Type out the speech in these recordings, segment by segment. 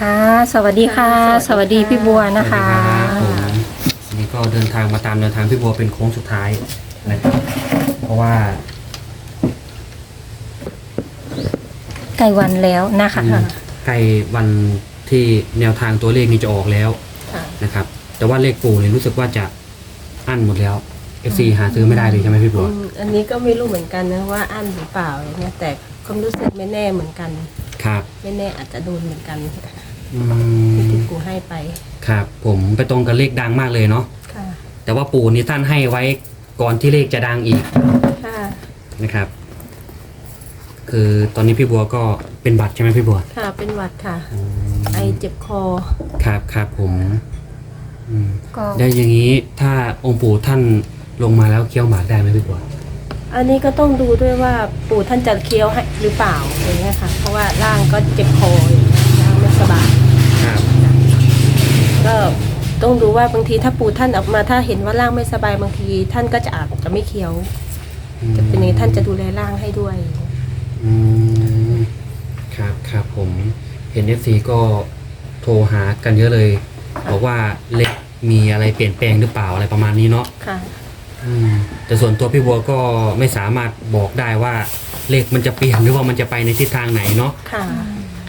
ค่ะ สวัสดีค่ะสสวัวัสสดีดีค่ะพี่บัวนะคะ สวัสดีครับผมวันนี้ก็เดินทางมาตามแนวทางพี่บัวเป็นโค้งสุดท้ายนะครับ เพราะว่าใกล้วันแล้วนะคะอืมใกล้วันที่แนวทางตัวเลขนี้จะออกแล้วค่ะ นะครับ แต่ว่าเลขปู่เนี่ยรู้สึกว่าจะอั้นหมดแล้ว FC หาซื้อไม่ได้เลยใช่ไหมพี่บัว อืมอันนี้ก็ไม่รู้เหมือนกันนะว่าอั้นหรือเปล่าอย่างเงี้ยแต่ความรู้สึกไม่แน่เหมือนกัน ครับ ไม่แน่อาจจะโดนเหมือนกัน อืมที่กูให้ไปครับ ผมไปตรงกับเลขดังมากเลยเนาะค่ะแต่ว่าปู่นี่ท่านให้ไว้ก่อนที่เลขจะดังอีกค่ะนะครับ คือตอนนี้พี่บัวก็เป็นบัตรใช่ไหมพี่บัวค่ะเป็นหวัดค่ะ อืมไอเจ็บคอครับครับผมอืมก็ได้วอย่างนี้ถ้าองค์ปู่ท่านลงมาแล้วเคี้ยวหมากได้ไหมพี่บัวอันนี้ก็ต้องดูด้วยว่าปู่ท่านจะเคี้ยวให้หรือเปล่าอย่างเงี้ยค่ะ เพราะว่าร่างก็เจ็บคออย่างเงี้ยร่างไม่สบาย ครับ ก็ต้องดูว่าบางทีถ้าปู่ท่านออกมาถ้าเห็นว่าร่างไม่สบายบางที ท่านก็จะอาจจะไม่เคี้ยว จะเป็นอย่างนี้ท่านจะดูแลร่างให้ด้วย อืมครับครับผมเห็นเอฟซีก็โทรหากันเยอะเลยบอกว่าเล็กมีอะไรเปลี่ยนแปลงหรือเปล่าอะไรประมาณนี้เนาะค่ะ อืมแต่ส่วนตัวพี่บัวก็ไม่สามารถบอกได้ว่าเลขมันจะเปลี่ยนหรือว่ามันจะไปในทิศทางไหนเนาะค่ะ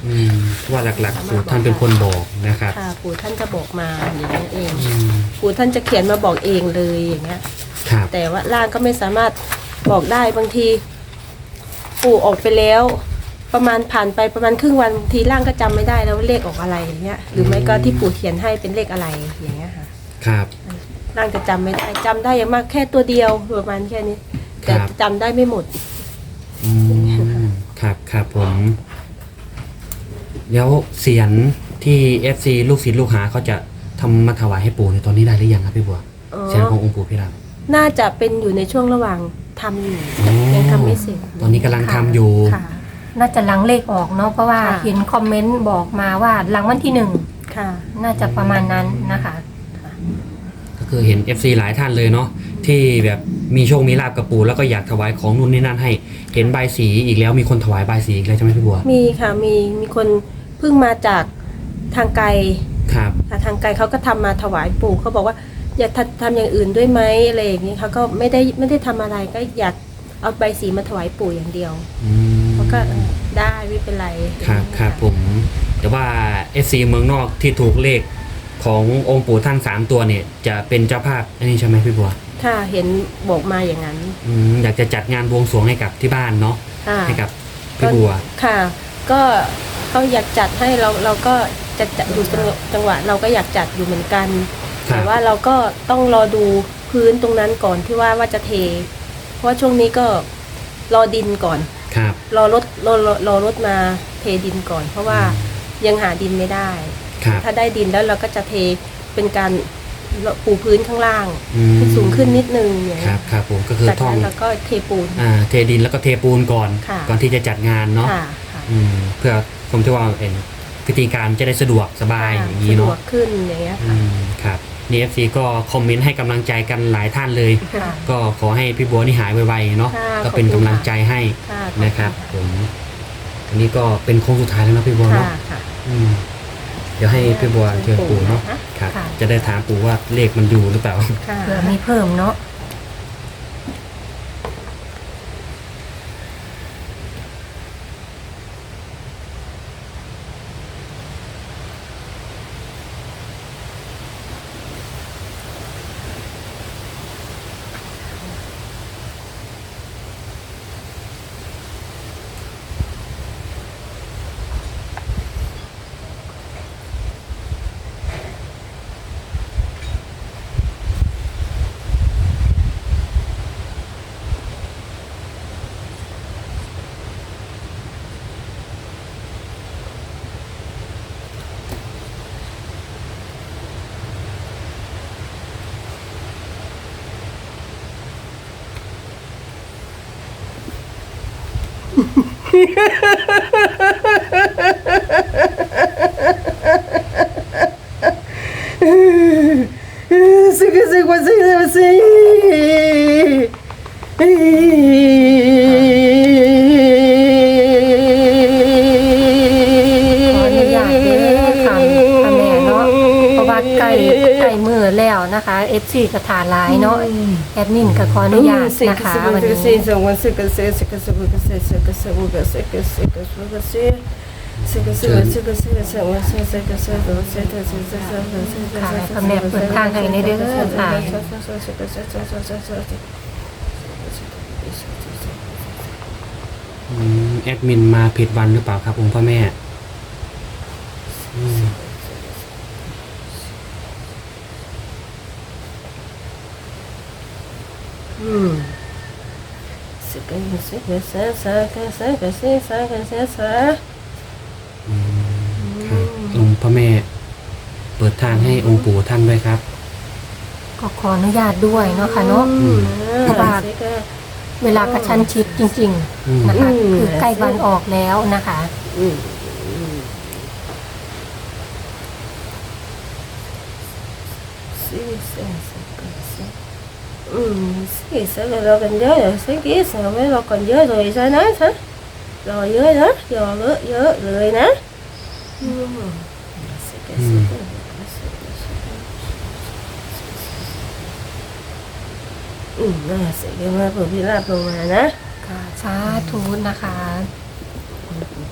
อืมเพราะว่าหลักๆปู่ท่านเป็นคนบอกนะครับค่ะปู่ท่านจะบอกมาอย่างนี้ยเอง อืมปู่ท่านจะเขียนมาบอกเองเลยอย่างเงี้ย ครับแต่ว่าร่างก็ไม่สามารถบอกได้บางที ปู่ออกไปแล้ว ประมาณผ่านไปประมาณครึ่งวันบางทีร่างก็จำไม่ได้แล้วว่าเลขออกอะไรอย่างเงี้ยหรือไม่ก็ที่ปู่เขียนให้เป็นเลขอะไรอย่างเงี้ยค่ะครับ ร่างจะจำไม่ได้จำได้อย่างมากแค่ตัวเดียวประมาณแค่นี้ แต่ครับ จำได้ไม่หมด อืมครับครับผม แล้วเสียนที่ FC ลูกศิษย์ลูกหาเขาจะทำมาถวายให้ปู่ในตอนนี้ได้หรือยังครับพี่บัวอ๋อเสียนขององค์ปู่พี่รับน่าจะเป็นอยู่ในช่วงระหว่างทำอยู่อ๋อยังทำไม่เสร็จตอนนี้กำลังทำอยู่ ค่ะ น่าจะหลังเลขออกเนาะเพราะว่าค่ะ เห็นคอมเมนต์บอกมาว่าหลังวันที่หนึ่งค่ะ น่าจะประมาณนั้นนะคะ ก็คือเห็น FC หลายท่านเลยเนาะที่แบบมีโชคมีลาบกับปู่แล้วก็อยากถวายของนู่นนี่นั่นให้ เห็นใบายสีอีกแล้วมีคนถวายใบายสีอีกแล้วใช่ไหมพี่บัวมีค่ะมีมีคน เพิ่งมาจากทางไกลครับค่ะทางไกลเขาก็ทำมาถวายปู่เขาบอกว่า อยากทำทำอย่างอื่นด้วยไหมอะไรอย่างนี้เขาก็ไม่ได้ไม่ได้ทำอะไรก็อยากเอาใบสีมาถวายปู่อย่างเดียวอืมเขาก็เออได้ไม่เป็นไรครับครับผม แต่ว่า FC เมืองนอกที่ถูกเลขขององค์ปู่ท่านสามตัวเนี่ย จะเป็นเจ้าภาพอันนี้ใช่ไหมพี่บัวค่ะเห็นบอกมาอย่างนั้นอืมอยากจะจัดงานบวงสรวงให้กับที่บ้านเนาะค่ะให้กับพี่บัวค่ะ ก็เขาอยากจัดให้เราเราก็จะจัดดูจังหวะจังหวะเราก็อยากจัดอยู่เหมือนกัน ครับ แต่ว่าเราก็ต้องรอดูพื้นตรงนั้นก่อนที่ว่าว่าจะเท เพราะว่าช่วงนี้ก็รอดินก่อน ครับ รอรถรอรอรอรถมาเทดินก่อน เพราะว่ายังหาดินไม่ได้ ครับถ้าได้ดินแล้วเราก็จะเทเป็นการปูพื้นข้างล่างอืมให้สูงขึ้นนิดนึงอย่างคเงี้รัยบครับผมก็คือจากท่องนั้นเราก็เทปูน อ่าเทดินแล้วก็เทปูนก่อน ค่ะ ก่อนที่จะจัดงานเนาะค่ะค่ะ อืมเพื่อผมที่ว่าเป็นพิธีการจะได้สะดวกสบายอย่างนี้สะดวเนาะกขึ้นอย่างเงี้ยอืค่ะ มครับนี่ FC ก็คอมเมนต์ให้กำลังใจกันหลายท่านเลย ค่ะ ก็ขอให้พี่บัวนี่หายไวๆเนาะค่ะก็เป็นขอบคุณกำลังใจให้ค่ะนะครับผมอันนี้ก็เป็นโค้งสุดท้ายแล้วนะพี่บัวค่ะเนาะค่ะ อืมเดี๋ยวให้พี่บัวเชิญปู่เนาะค่ะ ครับค่ะจะได้ถามปู่ว่าเลขมันอยู่หรือเปล่า ค่ะเผื่อมีเพิ่มเนาะ สึกสึกว่าสิเลขออนุญดข่ะม่เนาะเพราะว่าใกล้ใกล้มือแล้วนะคะ FC กระถาหลายเนาะ อดมินก็ขออนุญาตนะคะวันนี้อืมแอดมินมาผิดวันหรือเปล่าครับองค์พ่อแม่อืม อืมสึกกันสึกกันเสะสะกันเสะกันเสะสะกันเสะสะอืมครับองค์พ่อแม่ เปิดทางให้องค์ปู่ท่านด้วยครับ ก็ขออนุญาตด้วยเนาะค่ะเนาะอืมเพราะว่า เวลากระชั้นชิดจริง อืม ๆ นะคะคือใกล้วันออกแล้วนะคะ อืมสิเสะสะกันเสะ อืมสิเสะกันเรากันเยอะ rồi สิกี่เสะไม่เรา còn เยอะ rồi sao nói sao rồi เยอะนะยอเยอะเยอะเลยนะอืมนสิกันอืมน่าสิกันมาเปิดพิราบลงมานะค่ะสาธุนะคะ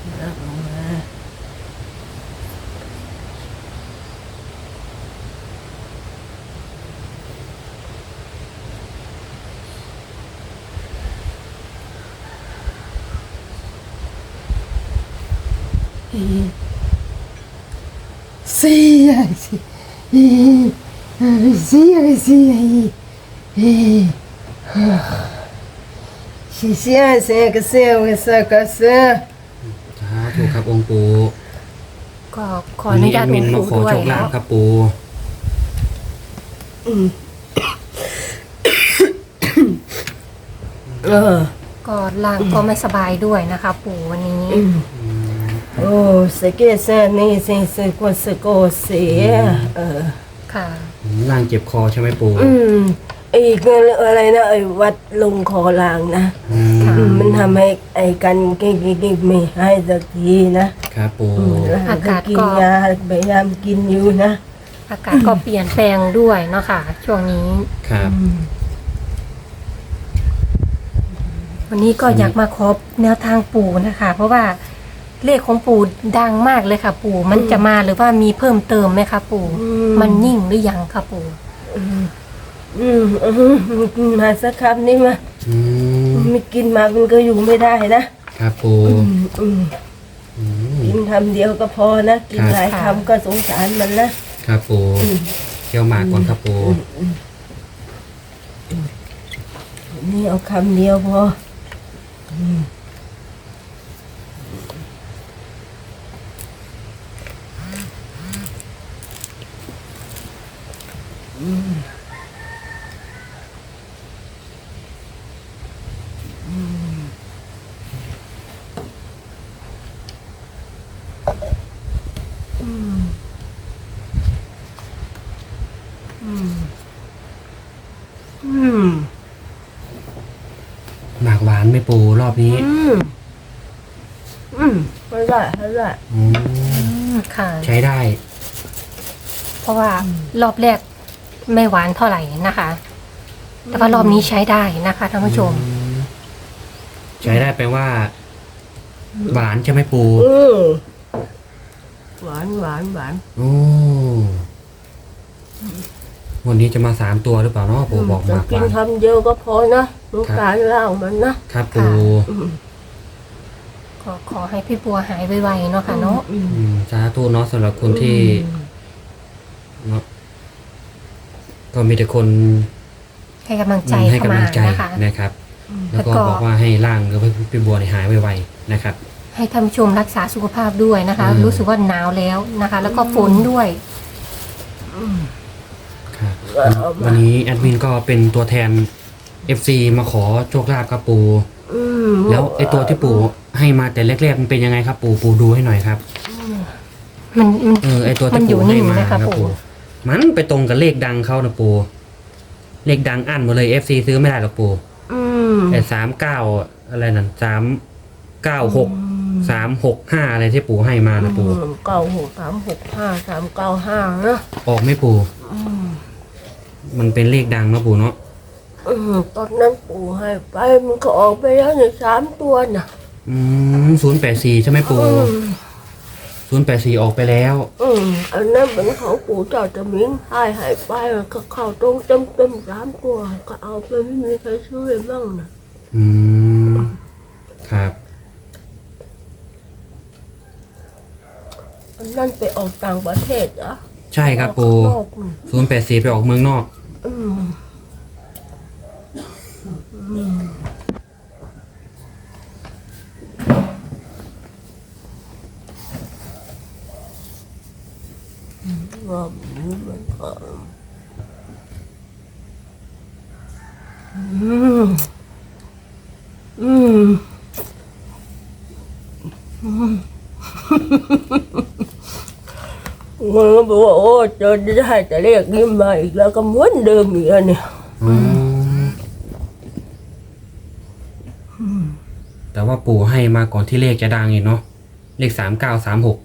พิราบลงมา Sia, sia, sia, sia, sia, เสียก็เสียเวสาก็เสียสาธุครับองค์ปู่ก็ขออนุญาตหลวงปู่วัด้วยแอดมินมาขอโชคลาภครับปู่เออ ก็ล่างก็ไม่สบายด้วยนะคะ ปูวันนี้ อื โอ้สเกสนี่สิสกุสโกเสียเออค่ะอืมร่างเจ็บคอใช่ไหมปู่อืมอีกอะไรนะไอ้วัดลงคอลางนะอืมค่ะอืมมันทำให้ไอ้กันกินกินกินไม่ให้สักทีนะครับปู่อืมแล้วก็กินยาพยายามกินอยู่นะอากาศก็เปลี่ยนแปลงด้วยเนาะค่ะ ช่วงนี้ ครับวันนี้ก็อยากมาขอแนวทางปู่นะคะ เพราะว่า เลขของปู่ดังมากเลยค่ะ ปู่มันจะมาหรือว่ามีเพิ่มเติมไหมคะปู่ มันยิ่งหรือยังคะปู่อืมอืมกินมาสักคำนี่มาอืมไม่กินมามันก็อยู่ไม่ได้นะครับปู่อืมอืมอืมกินคำเดียวก็พอนะ กินครับหลายคำก็สงสารมันนะครับปู่เที่ยวหมากก่อนครับปู่นี่เอาคำเดียวพอ อืม หมากหวานไม่ปูรอบนี้อืมอืมไม่ได้ไม่ได้อืมอืมค่ะ ใช้ได้ เพราะว่ารอบแรก ไม่หวานเท่าไหร่นะคะ แต่ว่ารอบนี้ใช้ได้นะคะท่านผู้ชม อืมใช้ได้แปลว่า หวานใช่ไหมปู่อืมหวานหวานหวาน โอ้วันนี้จะมาสามตัวหรือเปล่าเนาะปู่บอกหจะมากหกินวานคำเดียวก็พอนะสงสารร่างมันนะ ครับปู่อืมก็ขอให้พี่บัวหายไวๆเนาะค่ะเนาะอืมอืมสาธุเนาะสำหรับคนที่เนาะ ก็มีแต่คนให้กำลังใจให้เข้ากำมาลังใจนะคะนะครับ แล้แล้ววก็ก็บอกว่าให้ร่างกับพี่บัวเนี่ยหายไวๆนะครับ ให้ท่านผู้ชมรักษาสุขภาพด้วยนะคะ อืม รู้สึกว่าหนาวแล้วนะคะ แล้วก็ฝนด้วย ครับวันนี้แอดมินก็เป็นตัวแทน FC มาขอโชคลาภครับปู่อืมแล้วไอตัวที่ปู่ให้มาแต่แรกๆมันเป็นยังไงครับ ปู่ปู่ดูให้หน่อยครับมันมัน เออไอตัวมัที่นอยู่ปู่ให้นิ่งมาไหมคคะรับปู่ ปู่ มันไปตรงกับเลขดังเขานะปู่เลขดังอันหมดเลย FC ซื้อไม่ได้หรอกปู่อืมไอสามเก้าอะไรนั่นสามเก้าหกสามหกห้าอะไรที่ปู่ให้มานะปู่เก้าหกสามหกห้าสามเก้าห้านะออกไหม่ปู่อืมอมันเป็นเลขดังเนาะปู่เนาะอืมตอนนั้นปู่ให้ไปมันก็ออกไปแล้วเนี่ยสามตัวน่ะอืมศูนย์แปดสี่ใช่ไหมปู่อืม ศูนย์แปดสี่ออกไปแล้ว อืมอันนั้นเป็นของปู่เจ้าจะมิงให้ให้ไปก็เข้าตรงเต็มเต็มๆสามตัว ก็เอาไปไม่มีใครช่วยบ้างนะอืม ครับ อันนั้นไปออกต่างประเทศเหรอะใช่ครับปู่ข้างนอกนู่นศูนย์แปดสี่ไปออกเมืองนอก อืม รอืมว่ามันก็อืมอืมอืมมันก็บอกว่าโอ้เจอได้แต่เรียกนี้มาอีกแล้วก็เหมือนเดิมอีกแล้วเนี่ยอ๋อแต่ว่าปู่ให้มาก่อนที่เลขจะดังอีกเนาะเลขสามเก้าสามหก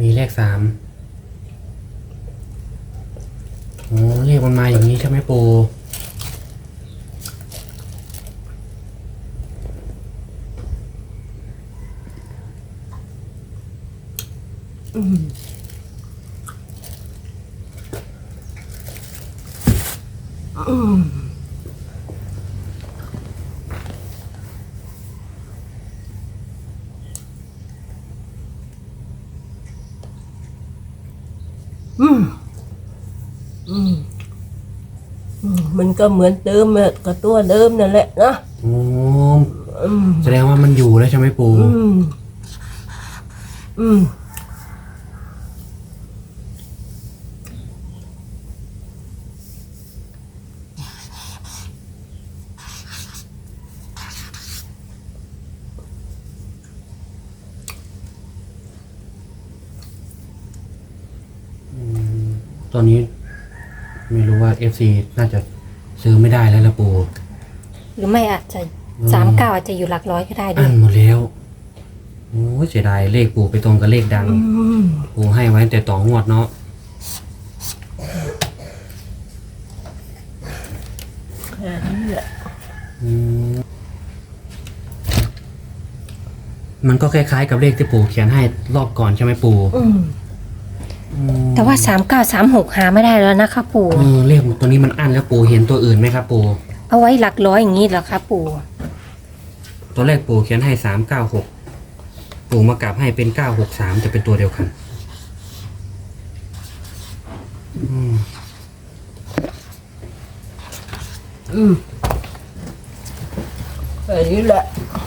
มีเลขสามโอ้เลขมันมาอย่างนี้ใช่ไหมปูอืมอืมอืมมัน ก็เหมือนเดิมอะกับตัวเดิมนั่นแหละนะโอ้อืมแสดงว่ามันอยู่แล้วใช่ไหมปู่อืมอืมตอนนี้ไม่รู้ว่าเอฟซีน่าจะ ซื้อไม่ได้แล้วละปู่หรือไม่อาจจะอืมสามเก้าอาจจะอยู่หลักร้อยก็ได้ด้อัวยนหมดแล้วโอ้ยเสียดายเลขปู่ไปตรงกับเลขดังอืมปู่ให้ไว้แต่ต่องวดเนาะแค่นี้แหละอืมมันก็คล้ายๆกับเลขที่ปู่เขียนให้รอบก่อนใช่ไหมปู่อืมอืม แต่ว่าสามเก้าสามหกหาไม่ได้แล้วนะคะปู่เออเลขตัวนี้มันอั้นแล้วปู่เห็นตัวอื่นไหมครับปู่เอาไว้หลักร้อยอย่างนี้เหรอคะปู่ตัวแรกปู่เขียนให้สามเก้าหกปู่มากลับให้เป็นเก้าหกสามจะเป็นตัวเดียวกันอืมอืมแค่นี้แหละอืม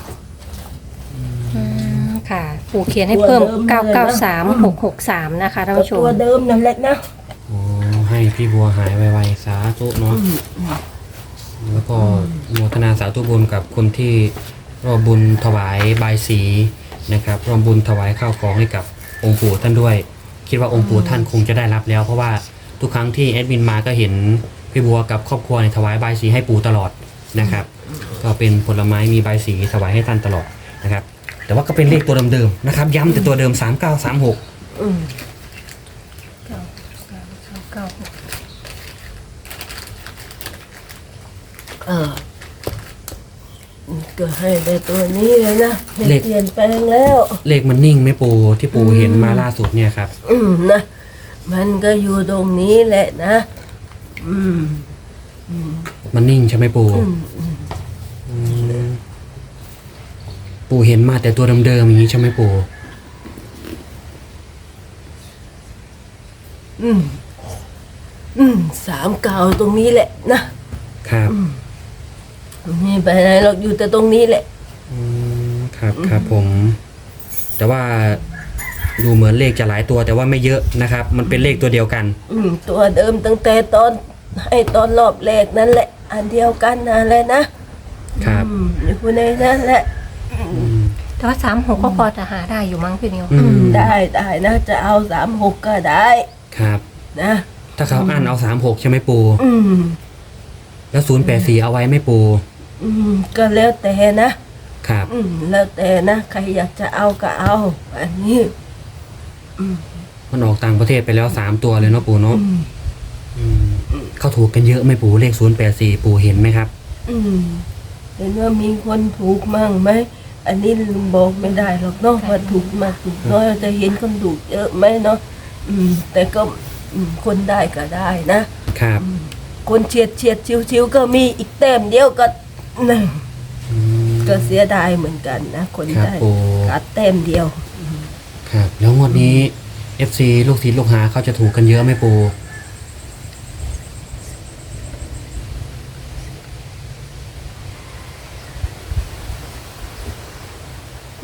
ค่ะปู่เขียนให้เพิ่ม ตัวเดิมเก้าเลยเก้านะสามหกหกสามนะคะท่านกับผู้ชตัวมเดิมนั่นแหละนะอ๋อให้พี่บัวหายไวๆสาธุเนาะแล้วก็โมทนาสาธุบุญกับคนที่รอบุญถวายบายสีนะครับรอบุญถวายข้าวของให้กับองค์ปู่ท่านด้วย คิดว่าองค์ปู่ท่านคงจะได้รับแล้ว เพราะว่าทุกครั้งที่แอดมินมาก็เห็นพี่บัวกับครอบครัวในยถวายบายสีให้ปู่ตลอดนะครับ ก็เป็นผลไม้มีบายสีถวายให้ท่านตลอดนะครับ แต่ว่าก็เป็นเลขตัวเดิมๆนะครับ ย้ำแต่ตัวเดิม 3936 อืมเก้าหกเออก็ให้ได้ตัวนี้เลยนะไม่เลข เปลี่ยนแปลงแล้ว เลขมันนิ่งไหมปู่ที่ปู่เห็นมาล่าสุดเนี่ยครับ อืมนะ มันก็อยู่ตรงนี้แหละนะ อืมมันนิ่งใช่ไหมปู่อืมอืม อืม ปู่เห็นมาแต่ตัวเดิมๆอย่างนี้ใช่ไหมปู่อืม อืม สามเก่าตรงนี้แหละนะครับไม่ไปไหนหรอกอยู่แต่ตรงนี้แหละ อืมครับครับผม แต่ว่าดูเหมือนเลขจะหลายตัวแต่ว่าไม่เยอะนะครับ มันเป็นเลขตัวเดียวกัน อืม ตัวเดิมตั้งแต่ตอน ให้ตอนรอบแรกนั่นแหละ อันเดียวกันนั่นแหละนะครับ อืมอยู่ในนั้นแหละอืม แต่ว่าสามหกก็พอจะหาได้อยู่มั้งพี่นิวอืมได้ได้นะจะเอาสามหกก็ได้ครับ นะ ถ้าเขาอ่านเอาสามหกใช่ไหมปู อืม แล้วศูนย์แปดสี่เอาไว้ไหม่ปู อืม ก็แล้วแต่นะ ครับ อืม แล้วแต่นะ ใครอยากจะเอาก็เอา อันนี้มันออกต่างประเทศไปแล้วสามตัวเลยเนาะปูเนาะอืมอืมเขาถูกกันเยอะไหมปูเลขศูนย์แปดสี่ปูเห็นไหมครับ อืมเห็นว่ามีคนถูกมั่งไหม อันนี้ลุงบอกไม่ได้หรอกเนาะว่าถูกมากถูกน้อยจะเห็นคนถูกเยอะไหมเนาะอืม แต่ก็อืมคนได้ก็ได้นะครับคนเฉียดเฉียดชิวชิวๆก็มีอีกแต้มเดียวก็นะอืม ก็เสียดายเหมือนกันนะคนครับได้ปูขาดแต้มเดียว ครับ แล้วงวดนี้ FC ลูกศิษย์ลูกหาเขาจะถูกกันเยอะไหมปู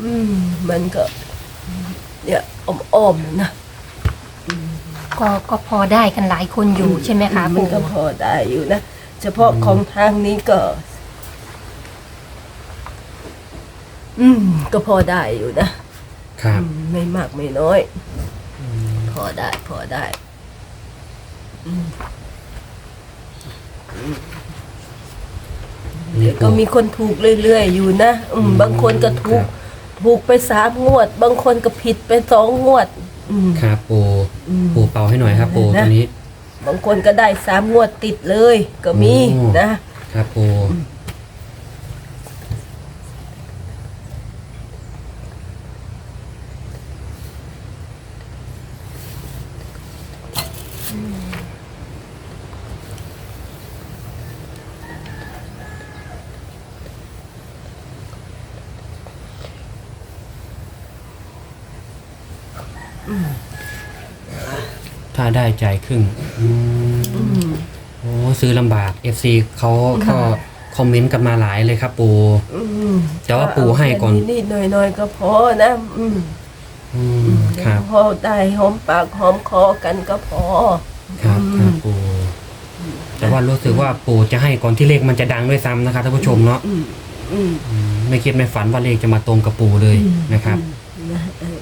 อื มมันก็ เนี่ยอ้อมๆนะก็ก็พอได้กันหลายคนอยู่ใช่ไหมคะมันปู่ก็พอได้อยู่นะ เฉพาะของทางนี้ก็ อืม ก็พอได้อยู่นะครับ อืมไม่มากไม่น้อย พอได้ พอได้นี่ก็มีคนถูกเรื่อยๆอยู่นะอืมบางคนก็ถูก ถูกไปสามงวด บางคนก็ผิดไปสองงวด อืม ครับปูอืมปูเป่าให้หน่อยครับปูนะ ตัวนี้ บางคนก็ได้สามงวดติดเลย ก็มีโอ้ นะครับปู ได้ใจายครึ่งอืมโอ้ซื้อลำบาก FC เขาก็คอมเมนต์กันมาหลายเลยครับ ปูอืมแต่ว่าปู่ให้ก่อนเาแค่นิดๆหน่อยๆก็พอนะอืมอืมครับพอได้หอมปากหอมคอกันก็พอ ครับครับปูแต่ว่ารู้สึกว่าปู่จะให้ก่อนที่เลขมันจะดังด้วยซ้ำนะครับท่านผู้ชมเนาะอืมอืม อืมไม่คิดไม่ฝันว่าเลขจะมาตรงกับปู่เลยนะครับนะเออ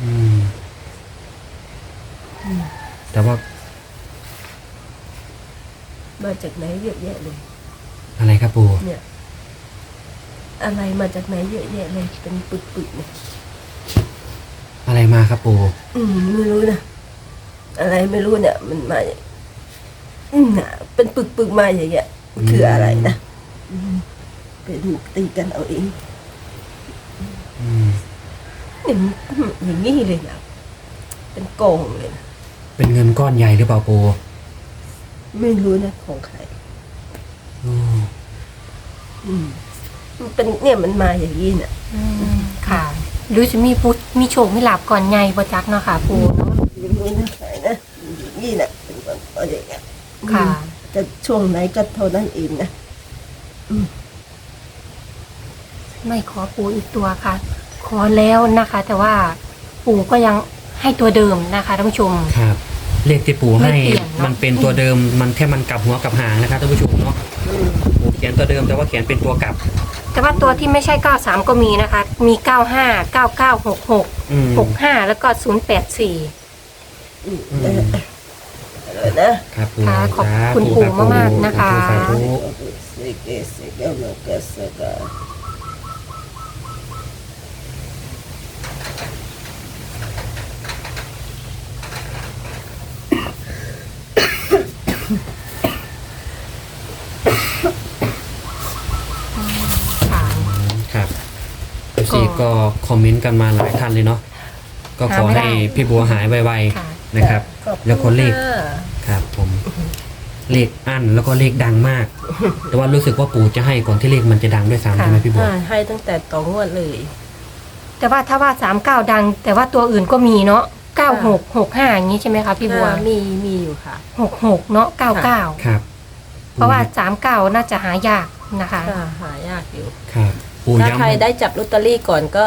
อืม แต่ว่า มาจากไหนเยอะแยะเลย อะไรครับปู่เนี่ย อะไรมาจากไหนเยอะแยะเลย เป็นปึกๆเนี่ยอะไรมาครับปู่อืมไม่รู้นะอะไรไม่รู้เนี่ย มันมาอย่างอืมน่ะเป็นปึกๆมาอย่างเงี้ยคืออะไรนะอืมไปดูตีกันเอาเองอืมเนี่ยมันอย่างนี้เลยนะเป็นกองเลยนะ เป็นเงินก้อนใหญ่หรือเปล่าปู่ไม่รู้นะของใครอืมอืมมันเป็นเนี่ยมันมาอย่างนี้น่ะอืมค่ะ หรือจะมีพุทธมีโชคมีลาบก่อนใหญ่บ่จักเนาะค่ะปู่เนาะอย่างนี้นะใครนะอย่างนี้น่ะเป็นคนเอาอย่างเงี้ยค่ะจะช่วงไหนก็เท่านั้นเองนะไม่ขอปู่อีกตัวค่ะ ขอแล้วนะคะ แต่ว่าปู่ก็ยังให้ตัวเดิมนะคะท่านผู้ชม ครับ เลขที่ปู่ให้ไม่เปลี่ยนเนอะ มันเป็นตัวเดิมมันแค่มันกลับหัวกลับหางนะครับท่านผู้ชมเนาะปู่เขียนตัวเดิมแต่ว่าเขียนเป็นตัวกลับ แต่ว่าตัวที่ไม่ใช่ 93 ก็มีนะคะ มี 95 9966 อืม65 แล้วก็ 084 อืมเออเอาเลยนะครับปู่ค่ะขอบสาคุณธุปู่รับมากๆนะคะ สาธุเสกเอเสกเอโลกเสกา ค่ะ ครับเอฟซีก็ คอมเมนต์กันมาหลายท่านเลยเนาะก็ขอหาไม่ได้ให้พี่บัวหายไวค่ะ ๆนะครับ ขอบณแล้วคนเลข ค่ะครับผมเลขอั้นแล้วก็เลขดังมาก แต่ว่ารู้สึกว่าปู่จะให้ก่อนที่เลขมันจะดังด้วยซ้ำใช่ไหมพี่บัว อ่าให้ตั้งแต่ต่องวดเลย แต่ว่าถ้าว่า39ดัง แต่ว่าตัวอื่นก็มีเนาะเก้าหกหกห้าอย่างนี้ใช่ไหมคะพี่บัวอ่ามีมีอยู่ค่ะ หกหกเนาะเก้าเก้าครับเพราะว่าสามเก้าน่าจะหายากนะคะ ค่ะหายากอยู่ ครับปู่ถ้าย้ำใครได้จับลอตเตอรี่ก่อนก็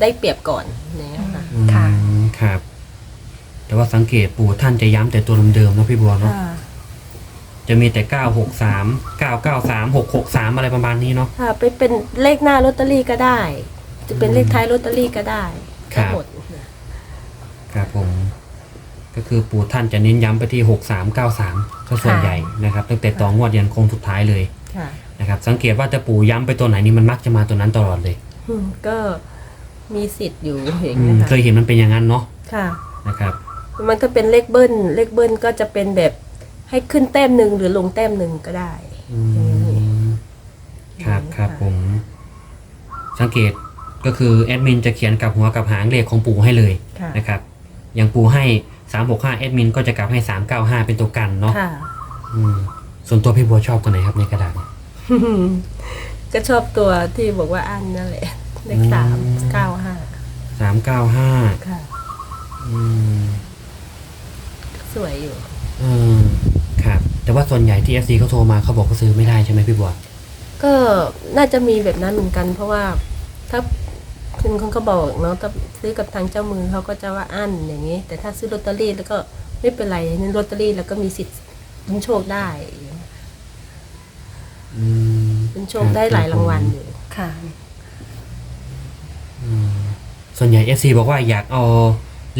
ได้เปรียบก่อนอย่างเงี้ยค่ะ อืมค่ะ ครับ แต่ว่าสังเกตปู่ท่านจะย้ำแต่ตัวเดิมๆเนาะพี่บัวเนาะ ค่ะจะมีแต่เก้าหกสามเก้าเก้าสามหกหกสามอะไรประมาณนี้เนาะ ค่ะ ไปเป็นเลขหน้าลอตเตอรี่ก็ได้ จะเป็นเลขท้ายลอตเตอรี่ก็ได้ครัได้บหมดครับผม ก็คือปู่ท่านจะเน้นย้ำไปที่หกสามเก้าสามก็ส่วนค่ะใหญ่นะครับ ตั้งแต่ต่องวดยันโค้งสุดท้ายเลยค่ะนะครับ สังเกตว่าจะปู่ย้ำไปตัวไหนนี่มันมักจะมาตัวนั้นตลอดเลย อืมก็ มีสิทธิ์อยู่อย่างอืเงี้มยเคค่ะยเห็นมันเป็นอย่างนั้นเนาะค่ะ นะครับ มันก็เป็นเลขเบิ้ลเลขเบิ้ลก็จะเป็นแบบให้ขึ้นแต้มหนึ่งหรือลงแต้มหนึ่งก็ได้อืมครับครับผม สังเกตก็คือแอดมินจะเขียนกับหัวกับหางเลขของปู่ให้เลยค่ะนะครับ อย่างปู่ให้สามหกห้าแอดมินก็จะกลับให้สามเก้าห้าเป็นตัวกันเนาะค่ะ อืมส่วนตัวพี่บัวชอบตัวไหนครับในกระดาษเนี่ยก็ชอบตัวที่บอกว่าอันนั่นแหละ เลขสามเก้าห้าสามเก้าห้าค่ะ อืมสวยอยู่ เออครับ แต่ว่าส่วนใหญ่ที่เอฟซีเขาโทรมาเขาบอกเขาซื้อไม่ได้ใช่ไหมพี่บัวก็น่าจะมีแบบนั้นเหมือนกัน เพราะว่าถ้าคุณเขาก็บอกเนาะถ้าซื้อกับทางเจ้ามือเขาก็จะว่าอั้นอย่างนี้ แต่ถ้าซื้อลอตเตอรี่แล้วก็ไม่เป็นไรนี่ลอตเตอรี่แล้วก็มีสิทธิ์ลุ้นโชคได้อย่างเงี้ยอืมลุ้นโชคได้หลายรางวัลอยู่ค่ะอืม ส่วนใหญ่เอฟซีบอกว่าอยากเอา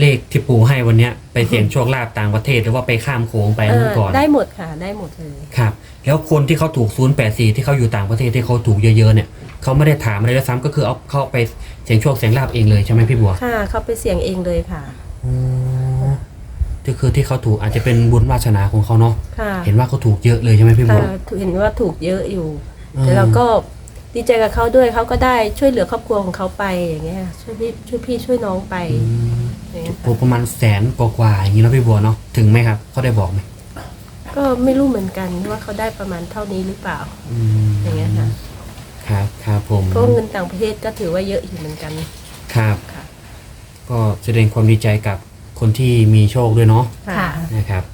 เลขที่ปู่ให้วันเนี้ยไปเสี่ยงโชคลาภต่างประเทศหรือว่าไปข้ามโขงไปนู่นก่อนเออได้หมดค่ะ ได้หมดเลย ครับ แล้วคนที่เขาถูก 084 ที่เขาอยู่ต่างประเทศที่เขาถูกเยอะๆเนี่ยเขาไม่ได้ถามอะไรด้วยซ้ำก็คือเอาเข้าไปเสี่ยงโชคเสี่ยงลาบเองเลยใช่ไหมพี่บัวค่ะ เขาไปเสี่ยงเองเลยค่ะอ๋อก็คือที่เขาถูกอาจจะเป็นบุญวาสนาของเขาเนาะ ค่ะเห็นว่าเขาถูกเยอะเลยใช่ไหมพี่บัว ค่ะเห็นว่าถูกเยอะอยู่อืมแต่เราก็ ดีใจกับเขาด้วยเขาก็ได้ช่วยเหลือครอบครัวของเขาไปอย่างเงี้ยช่วยพี่ช่วยพี่ช่วยน้องไปอย่างเงี้ยถูกประมาณแสนกว่าๆอย่างนี้แล้วพี่บัวเนาะถึงไหมครับเขาได้บอกไหมก็ไม่รู้เหมือนกันว่าเขาได้ประมาณเท่านี้หรือเปล่า อืมอย่างเงี้ยค่ะครับครับผมเพราะเงินต่างประเทศก็ถือว่าเยอะอยู่เหมือนกันครับ ค่ะก็แสดงความดีใจกับคนที่มีโชคด้วยเนาะค่ะ นะครับอืม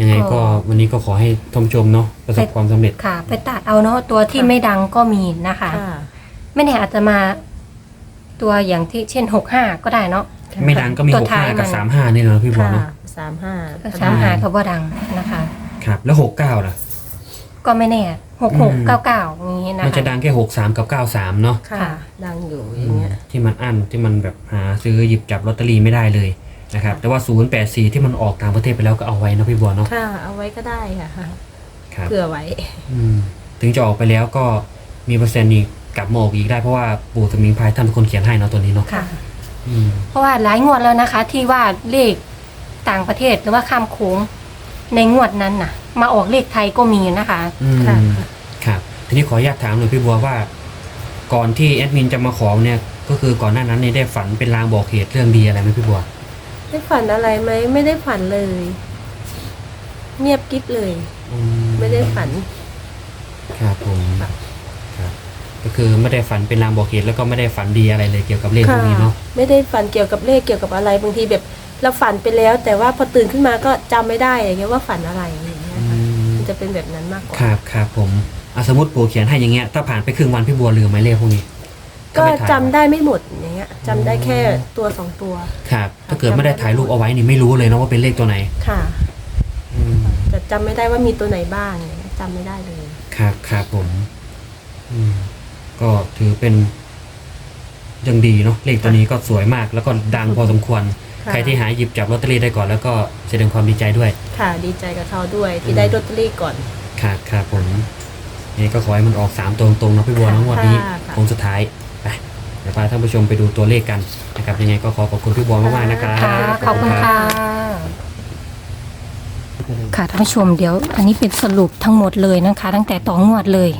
ยังไงก็ก็วันนี้ก็ขอให้ท่านผู้ชมเนาะประสบความสำเร็จ ค่ะ ไปตัดเอาเนาะตัวที่ไม่ดังก็มีนะคะ ค่ะไม่แน่อาจจะมาตัวอย่างที่เช่นหกห้าก็ได้เนาะ ไม่ดังก็มีตัวหกท้ายห้ากับมัน สามห้านี่เหรอพี่บัวค่ะเนาะ สามห้าสามหาเขาบ่ดังนะคะ ครับ แล้วหกเก้าล่ะ ก็ไม่แน่หกหกอืมเก้าเก้าอย่างนี้นะมันจะคะ ดังแค่หกสามกับเก้าสามเนาะค่ะค่ะ ดังอยู่อย่างเงี้ยที่มันอั้นที่มันแบบหาซื้อหยิบจับลอตเตอรี่ไม่ได้เลย นะครับ แต่ว่าศูนย์แปดสี่ที่มันออกต่างประเทศไปแล้วก็เอาไว้เนาะพี่บัวเนาะค่ะ เอาไว้ก็ได้ค่ะครับเผื่อไว้อืมถึงจะออกไปแล้วก็มีเปอร์เซ็นต์อีกกลับมาออกอีกได้เพราะว่าปู่สมิงพรายท่านเป็นคนเขียนให้เนาะตัวนี้เนาะค่ะ อืมเพราะว่าหลายงวดแล้วนะคะ ที่ว่าเลขต่างประเทศหรือว่าข้ามโค้งในงวดนั้นน่ะ มาออกเลขไทยก็มีนะคะ อืมค่ะ ครับทีนี้ขออนุญาตถามหน่อยพี่บัวว่า ก่อนที่แอดมินจะมาขอเนี่ยก็คือก่อนหน้านั้นเนี่ยได้ฝันเป็นลางบอกเหตุเรื่องดีอะไรไหมพี่บัว ได้ฝันอะไรไหมไม่ได้ฝันเลย เงียบกิ๊บเลย อืไม่ได้ฝัน ครับผมค่ะ ครับ ก็คือไม่ได้ฝันเป็นลางบอกเหตุแล้วก็ไม่ได้ฝันดีอะไรเลยเกี่ยวกับเลขพวกนี้เนาะไม่ได้ฝันเกี่ยวกับเลขเกี่ยวกับอะไรบางทีแบบเราฝันไปแล้ว แต่ว่าพอตื่นขึ้นมาก็จำไม่ได้อย่างเงี้ยว่าฝันอะไรอย่างเงี้ยอืค่ะมมันจะเป็นแบบนั้นมากกว่า ครับครับผมอะสมมติปู่เขียนให้อย่างเงี้ยถ้าผ่านไปครึ่งวันพี่บัวลืมไหมเลขพวกนี้ ก็ถ้าไม่ถ่ายจำได้ไม่หมดอย่างเงี้ยจำได้แค่ตัวสองตัว ครับ ถ้าเกิดไม่ได้ถ่ายรูปเอาไว้นี่ไม่รู้เลยนะว่าเป็นเลขตัวไหนค่ะอืมแต่จำไม่ได้ว่ามีตัวไหนบ้างอย่างเงี้ยจำไม่ได้เลย ครับครับผมอืมก็ถือเป็นยังดีเนาะเลขตัวนี้ก็สวยมากแล้วก็ดังพอสมควร ค่ะ ใครที่หาหยิบจับลอตเตอรี่ได้ก่อนแล้วก็แสดงความดีใจด้วย ค่ะดีใจกับเขาด้วยที่ได้ลอตเตอรี่ก่อน ครับครับผมนี่ก็ขอให้มันออกสามตัวตรงๆเนาะพี่บัวน้องวันนี้ค่ะค่ะโค้งสุดท้ายไปเดี๋ยวพาท่านผู้ชมไปดูตัวเลขกันนะครับยังไงก็ขอขอบคุณพี่บัวมากๆนะครับค่ะขอบคุณค่ะ ค่ะท่านผู้ชมเดี๋ยว อันนี้เป็นสรุปทั้งหมดเลยนะคะ ตั้งแต่ต่องวดเลย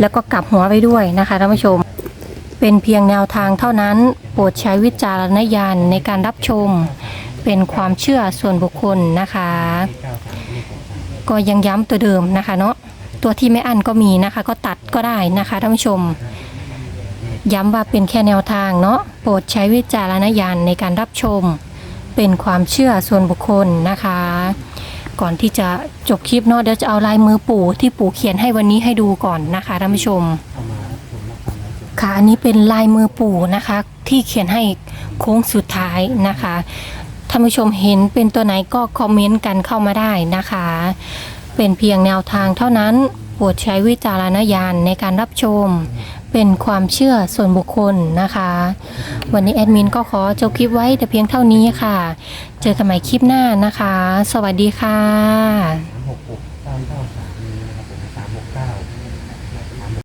แล้วก็กลับหัวไว้ด้วยนะคะท่านผู้ชม เป็นเพียงแนวทางเท่านั้น โปรดใช้วิจารณญาณในการรับชม เป็นความเชื่อส่วนบุคคลนะคะ ก็ยังย้ำตัวเดิมนะคะเนาะตัวที่ไม่อั้นก็มีนะคะ ก็ตัดก็ได้นะคะท่านผู้ชม ย้ำว่าเป็นแค่แนวทางเนาะโปรดใช้วิจารณญาณในการรับชม เป็นความเชื่อส่วนบุคคลนะคะ ก่อนที่จะจบคลิปเนาะเดี๋ยวจะเอาลายมือปู่ที่ปู่เขียนให้วันนี้ให้ดูก่อนนะคะท่านผู้ชม ค่ะอันนี้เป็นลายมือปู่นะคะ ที่เขียนให้โค้งสุดท้ายนะคะท่านผู้ชมเห็นเป็นตัวไหนก็คอมเมนต์กันเข้ามาได้นะคะ เป็นเพียงแนวทางเท่านั้นโปรดใช้วิจารณญาณในการรับชม เป็นความเชื่อส่วนบุคคลนะคะ วันนี้แอดมินก็ขอจบคลิปไว้แต่เพียงเท่านี้ค่ะ เจอกันใหม่คลิปหน้านะคะ สวัสดีค่ะ หกหกสาเก้าสาม